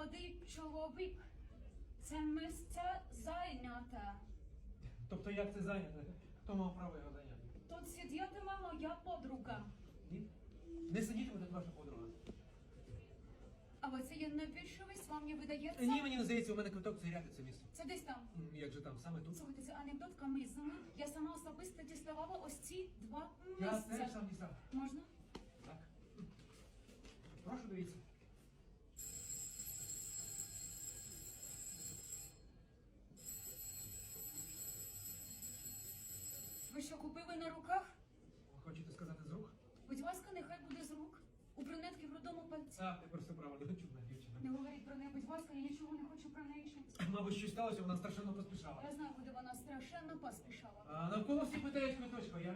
молодий чоловік. Це місце зайняте. Тобто як це зайняте? Хто мав право його зайняти? Тут сидітиме моя подруга. Ні? Не сидітиме тут ваша подруга. Але це є невічливість, вам не видається? Ні, мені не здається, у мене квиток заряди це місце. Це десь там. М, Як же там, саме тут? Слухайте, це анекдот камізм. Я сама особисто діставала ось ці два Я місця. теж сам дістав. Можна? В. А, ти все правильно чудна дівчина. Не говоріть про неї, будь ласка, я нічого не хочу про неї чути. Мабуть, щось сталося, вона страшенно поспішала. Я знаю, куди вона страшенно поспішала. А навколо всі питають квиточка, я